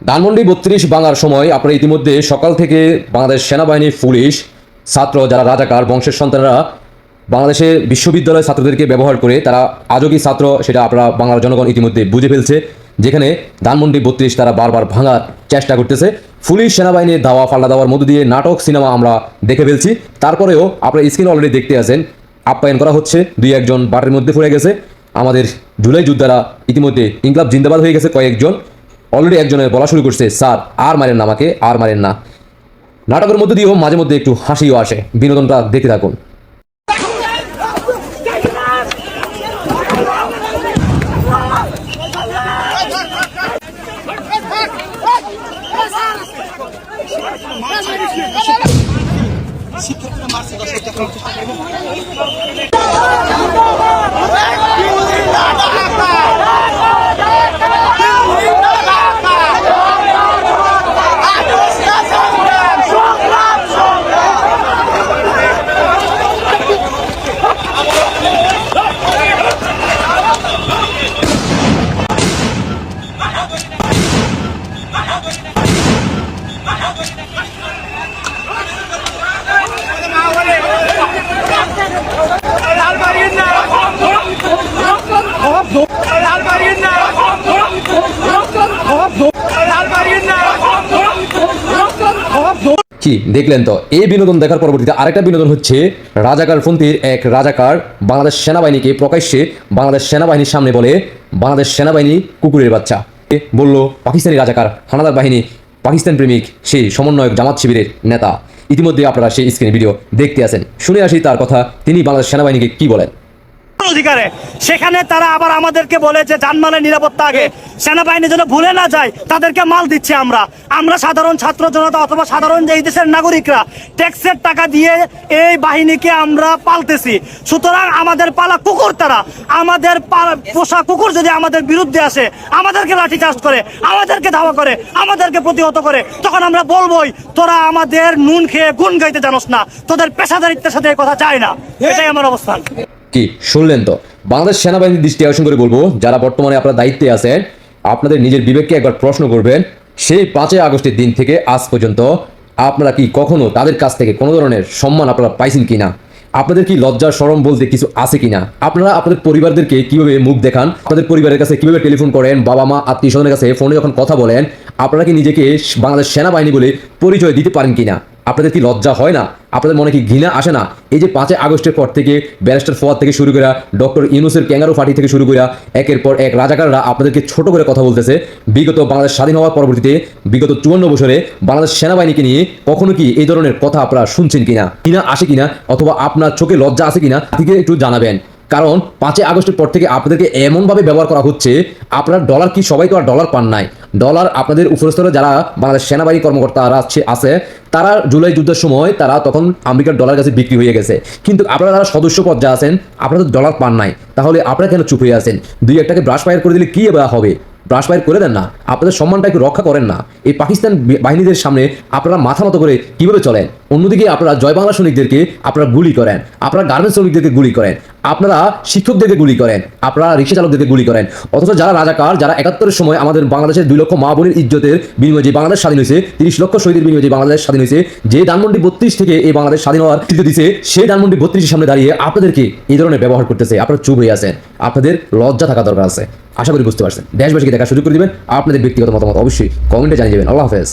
ধানমন্ডি বত্রিশ বাংলার সময় আপনারা ইতিমধ্যে সকাল থেকে বাংলাদেশ সেনাবাহিনী, পুলিশ, ছাত্র যারা রাজাকার, বংশের সন্তানরা বাংলাদেশে বিশ্ববিদ্যালয় ছাত্রদেরকে ব্যবহার করে তারা আজও কি ছাত্র সেটা আপনারা বাংলার জনগণ ইতিমধ্যে বুঝে ফেলছে। যেখানে ধানমন্ডি বত্রিশ তারা বারবার ভাঙার চেষ্টা করতেছে। পুলিশ সেনাবাহিনীর ধাওয়া ফাল্লা দেওয়ার মধ্য দিয়ে নাটক, সিনেমা আমরা দেখে ফেলছি। তারপরেও আপনারা স্ক্রিন অলরেডি দেখতে আছেন। আপ্যায়ন করা হচ্ছে। দুই একজন বাটের মধ্যে পড়ে গেছে। আমাদের জুলাই যোদ্ধারা ইতিমধ্যে ইনকলাব জিন্দাবাদ হয়ে গেছে কয়েকজন। অলরেডি একজনের বলা শুরু করছে স্যার আর মারেন না আমাকে আর মারেন না নাটকের মধ্যে দিয়েও মাঝে মধ্যে একটু হাসিও আসে বিনোদনটা দেখে থাকুন কি? দেখলেন তো, এই বিনোদন দেখার পরবর্তীতে আরেকটা বিনোদন হচ্ছে রাজাকার ফন্তির এক রাজাকার বাংলাদেশ সেনাবাহিনীকে প্রকাশ্যে বাংলাদেশ সেনাবাহিনীর সামনে বলে, বাংলাদেশ সেনাবাহিনী কুকুরের বাচ্চা। বলল পাকিস্তানি রাজাকার, হানাদার বাহিনী, পাকিস্তান প্রেমিক সেই সমন্বয়ক জামাত শিবিরের নেতা। ইতিমধ্যে আপনারা সেই স্ক্রিন ভিডিও দেখতে আছেন। শুনে আসি তার কথা, তিনি বাংলাদেশ সেনাবাহিনীকে কি বলেন? অধিকারে। সেখানে তারা আবার আমাদেরকে বলে যে জানমালের নিরাপত্তা আগে। সেনাবাহিনী যেন ভুলে না যায় তাদেরকে মাল দিচ্ছে আমরা। আমরা সাধারণ ছাত্র জনতা অথবা সাধারণ যে এই দেশের নাগরিকরা ট্যাক্সের টাকা দিয়ে এই বাহিনীকে আমরা পালতেছি। সুতরাং আমাদের পালা কুকুর তারা। আমাদের পোষা কুকুর যদি আমাদের বিরুদ্ধে আসে আমাদেরকে লাঠি লাঠিচার্জ করে আমাদেরকে ধাওয়া করে আমাদেরকে প্রতিহত করে তখন আমরা বলবোই তোরা আমাদের নুন খেয়ে গুণ গাইতে জানোস না। তোদের পেশাদারিত্বের সাথে এই কথা চায় না। এটাই আমার অবস্থান। কি? শুনলেন তো? বাংলাদেশ সেনাবাহিনীর দৃষ্টি আকর্ষণ করে বলব, যারা বর্তমানে আপনার দায়িত্বে আছেন, আপনাদের নিজের বিবেককে একবার প্রশ্ন করবেন, সেই পাঁচই আগস্টের দিন থেকে আজ পর্যন্ত আপনারা কি কখনো তাদের কাছ থেকে কোনো ধরনের সম্মান আপনারা পাইছেন কিনা? আপনাদের কি লজ্জা সরম বলতে কিছু আছে কিনা? আপনারা আপনাদের পরিবারদেরকে কীভাবে মুখ দেখান? আপনাদের পরিবারের কাছে কীভাবে টেলিফোন করেন? বাবা মা আত্মীয় স্বজনের কাছে ফোনে যখন কথা বলেন, আপনারা কি নিজেকে বাংলাদেশ সেনাবাহিনী বলে পরিচয় দিতে পারেন কিনা? আপনাদের কি লজ্জা হয় না? আপনাদের মনে কি ঘৃণা আসে না? এই যে পাঁচই আগস্টের পর থেকে ব্যারিস্টার ফোয়াদ থেকে শুরু করে ডক্টর ইউনুসের ক্যাঙ্গারু ফাটি থেকে শুরু করে একের পর এক রাজাকাররা আপনাদেরকে ছোট করে কথা বলতেছে। বিগত বাংলাদেশ স্বাধীন হওয়ার পরবর্তীতে বিগত চুয়ান্ন বছরে বাংলাদেশ সেনাবাহিনীকে নিয়ে কখনো কি এই ধরনের কথা আপনারা শুনছেন কিনা? কিনা আসে কিনা? অথবা আপনার চোখে লজ্জা আছে কিনা? থেকে একটু জানাবেন। কারণ পাঁচই আগস্টের পর থেকে আপনাদেরকে এমনভাবে ব্যবহার করা হচ্ছে, আপনার ডলার কি? সবাই তো আর ডলার পান নাই। ডলার আপনাদের উপরস্তরে যারা বাংলাদেশ সেনাবাহিনী কর্মকর্তারা আছে তারা জুলাই যুদ্ধের সময় তারা তখন আমেরিকার ডলার কাছে বিক্রি হয়ে গেছে। কিন্তু আপনারা যারা সদস্য পর্যায়ে আছেন, আপনারা তো ডলার পান নাই। তাহলে আপনারা কেন চুপ হয়ে আছেন? দুই একটাকে ব্রাশ ফায়ার করে দিলে কি এবার হবে? ব্রাশ ফায়ার করে দেন না। আপনাদের সম্মানটা একটু রক্ষা করেন না। এই পাকিস্তান বাহিনীদের সামনে আপনারা মাথা মতো করে কীভাবে চলেন? অন্যদিকে আপনারা জয় বাংলা সৈনিকদেরকে আপনারা গুলি করেন। আপনারা গার্মেন্টস শ্রমিকদেরকে গুলি করেন। আপনারা শিক্ষকদেরকে গুলি করেন। আপনারা রিক্সা চালকদেরকে গুলি করেন। অথচ যারা রাজাকার, যারা একাত্তরের সময় আমাদের বাংলাদেশের দুই লক্ষ মা বোনের ইজ্জতের বিনিময়ে যে বাংলাদেশ স্বাধীন হয়েছে, তিরিশ লক্ষ শহীদের বিনিময়ে যে বাংলাদেশ স্বাধীন হয়েছে, যে ধানমন্ডি বত্রিশ থেকে এই বাংলাদেশ স্বাধীন হওয়ার কৃতিত্ব দিছে সেই ধানমন্ডি বত্রিশের সামনে দাঁড়িয়ে আপনাদেরকে এই ধরনের ব্যবহার করতেছে। আপনারা চুপ হয়ে আছেন। আপনাদের লজ্জা থাকা দরকার আছে। আশা করি বুঝতে পারছেন। দেশবাসীকে দেখার সুযোগ করে দেবেন। আপনাদের ব্যক্তিগত মতামত অবশ্যই কমেন্টে জানিয়ে দেবেন আল্লাহ হাফেজ।